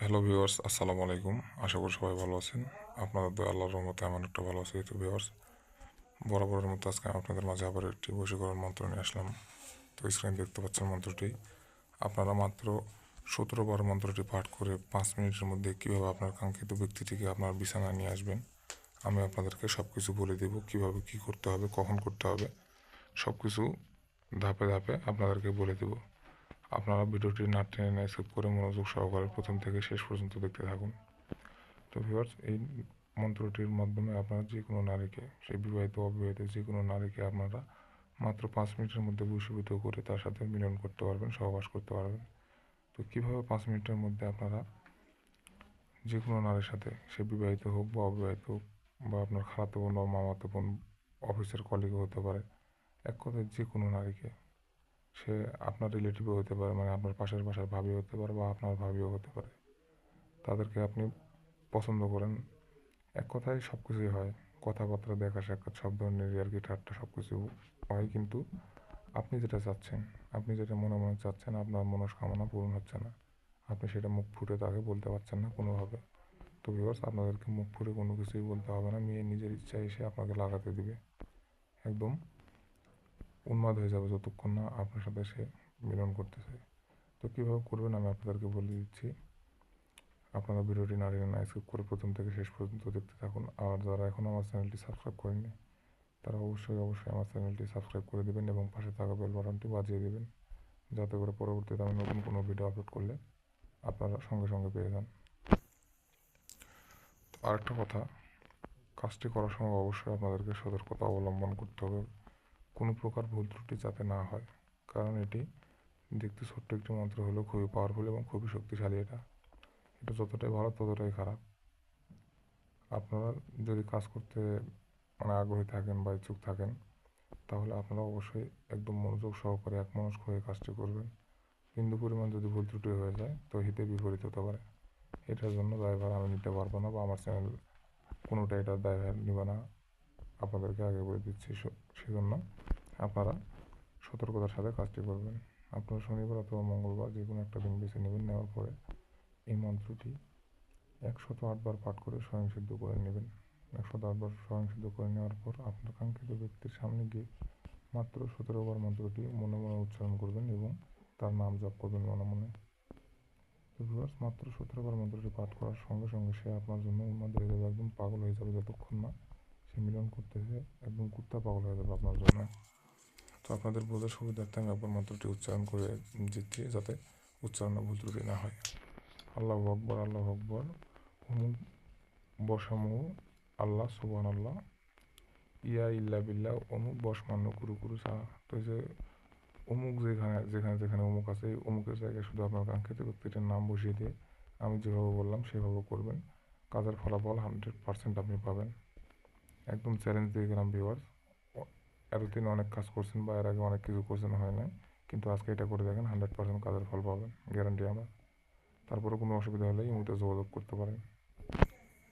Hello viewers আসসালামু আলাইকুম আশা করি সবাই ভালো আছেন। আপনাদের দয়া, আল্লাহর রহমতে এমন একটা ভালো আছি। তো ভিউয়ার্স বরাবরের মতো আজকে আপনাদের মাঝে আবার একটি বশীকরণ মন্ত্র নিয়ে আসলাম। তো স্ক্রিনে দেখতে পাচ্ছেন মন্ত্রটি। আপনারা মাত্র সতেরো বার মন্ত্রটি পাঠ করে পাঁচ মিনিটের মধ্যে কীভাবে আপনার কাঙ্ক্ষিত ব্যক্তিটিকে আপনার বিছানায় নিয়ে আসবেন, আমি আপনাদেরকে সব কিছু বলে দেব। কীভাবে কী করতে হবে, কখন করতে হবে সব কিছু ধাপে ধাপে আপনাদেরকে বলে দেব। আপনারা ভিডিওটি না টেনে স্কিপ করে মনোযোগ সহকারে প্রথম থেকে শেষ পর্যন্ত দেখতে থাকুন। তো ভিউয়ার্স এই মন্ত্রটির মাধ্যমে আপনারা যে কোনো নারীকে সে বিবাহিত, অবিবাহিত যে কোনো নারীকে আপনারা মাত্র পাঁচ মিনিটের মধ্যে বশীভূত করে তার সাথে মিলন করতে পারবেন, সহবাস করতে পারবেন। তো কীভাবে পাঁচ মিনিটের মধ্যে আপনারা যে কোনো নারীর সাথে, সে বিবাহিত হোক বা অবিবাহিত হোক বা আপনার খালাতো বোন বা মামাতো বোন, অফিসের কলিগও হতে পারে, এক কথায় যে কোনো নারীকে সে আপনার রিলেটিভও হতে পারে মানে আপনার পাশের বাসার ভাবি হতে পারে বা আপনার ভাবিও হতে পারে। তাদেরকে আপনি পছন্দ করেন। এক কথায় সব কিছুই হয়। কথাবার্তা দেখা সাক্ষাৎ সব ধরনের আর কি ঠাট্টা সব কিছু হয়। কিন্তু আপনি যেটা চাচ্ছেন, আপনি যেটা মনে মনে চাচ্ছেন, আপনার মনস্কামনা পূরণ হচ্ছে না। আপনি সেটা মুখ ফুটে তাকে বলতে পারছেন না কোনোভাবে। তো ভিউয়ার্স আপনাদেরকে মুখ ফুটে কোনো কিছুই বলতে হবে না। মেয়ে নিজের ইচ্ছা এসে আপনাকে লাগাতে দিবে। একদম উন্মাদ হয়ে যাবে যতক্ষণ না আপনার সাথে সে মিলন করতে করতেছে তো কীভাবে করবেন আমি আপনাদেরকে বলে দিচ্ছি। আপনারা ভিডিওটি নারী না স্কিপ করে প্রথম থেকে শেষ পর্যন্ত দেখতে থাকুন। আর যারা এখন আমার চ্যানেলটি সাবস্ক্রাইব করেননি, তারা অবশ্যই অবশ্যই আমার চ্যানেলটি সাবস্ক্রাইব করে দেবেন এবং পাশে থাকা বেল বাটনটি বাজিয়ে দেবেন। যাতে করে পরবর্তীতে আমি নতুন কোনো ভিডিও আপলোড করলে আপনারা সঙ্গে সঙ্গে পেয়ে যান। আরেকটা কথা, কাজটি করার সময় অবশ্যই আপনাদেরকে সতর্কতা অবলম্বন করতে হবে। কোনো প্রকার ভুল ত্রুটি যাতে না হয়। কারণ এটি দেখতে ছোট্ট একটি মন্ত্র হলেও খুবই পাওয়ারফুল এবং খুবই শক্তিশালী এটা। এটা যতটাই ভালো ততটাই খারাপ। আপনারা যদি কাজ করতে মানে আগ্রহী থাকেন বা ইচ্ছুক থাকেন, তাহলে আপনারা অবশ্যই একদম মনোযোগ সহকারে এক মানুষ হয়ে কাজটি করবেন। বিন্দু পরিমাণ যদি ভুল ত্রুটি হয়ে যায়, তো হিতে বিপরীত হতে পারে। এটার জন্য দায়ভার আমি নিতে পারব না বা আমার চ্যানেল কোনোটা এটার দায়ভার নেবে না। আপনাদেরকে আগে বলে দিচ্ছি সেজন্য আপনারা সতর্কতার সাথে কাজটি করবেন। আপনারা শনিবার অথবা মঙ্গলবার যে কোনো একটা দিন বেছে নেবেন, নেওয়ার পরে এই মন্ত্রটি একশত আটবার পাঠ করে স্বয়ংসিদ্ধ করে নেবেন। একশত আটবার স্বয়ংসিদ্ধ করে নেওয়ার পর আপনার কাঙ্ক্ষিত ব্যক্তির সামনে গিয়ে মাত্র সতেরো বার মন্ত্রটি মনে মনে উচ্চারণ করবেন এবং তার নাম জপ করবেন মনে মনে। ভিউয়ার্স মাত্র সতেরো বার মন্ত্রটি পাঠ করার সঙ্গে সঙ্গে সে আপনার জন্য উন্মাদ একদম পাগল হয়ে যাবে যতক্ষণ না মিলন করতেছে একদম কুত্তা পাগল হয়ে যাবে আপনার জন্য। তো আপনাদের বোঝার সুবিধার্থে আমি একবার মন্ত্রটি উচ্চারণ করে দিচ্ছি যাতে উচ্চারণে ভুল ত্রুটি না হয়। আল্লাহ আকবর আল্লাহ আকবর। অমুক বসামু আল্লাহ সুবান আল্লাহ ইয়া ইল্লা বিল্লাহ, অমুক বস মান্য কুরু কুরু সাহা তো যে অমুক যেখানে যেখানে যেখানে অমুক আছে অমুকের জায়গায় শুধু আপনার কাঙ্ক্ষিত ব্যক্তিটার নাম বসিয়ে দিয়ে আমি যেভাবে বললাম সেভাবে করবেন। কাজের ফলাফল হান্ড্রেড পার্সেন্ট আপনি পাবেন। একদম চ্যালেঞ্জ দিয়ে গেলাম ভিওয়ার্স এতদিন অনেক কাজ করছেন বা এর আগে অনেক কিছু করছেন হয় নাই। কিন্তু আজকে এটা করে দেখেন হান্ড্রেড পার্সেন্ট কাজের ফল পাবেন গ্যারান্টি আমার। তারপরে কোনো অসুবিধা হলে ইমুতে যোগাযোগ করতে পারেন।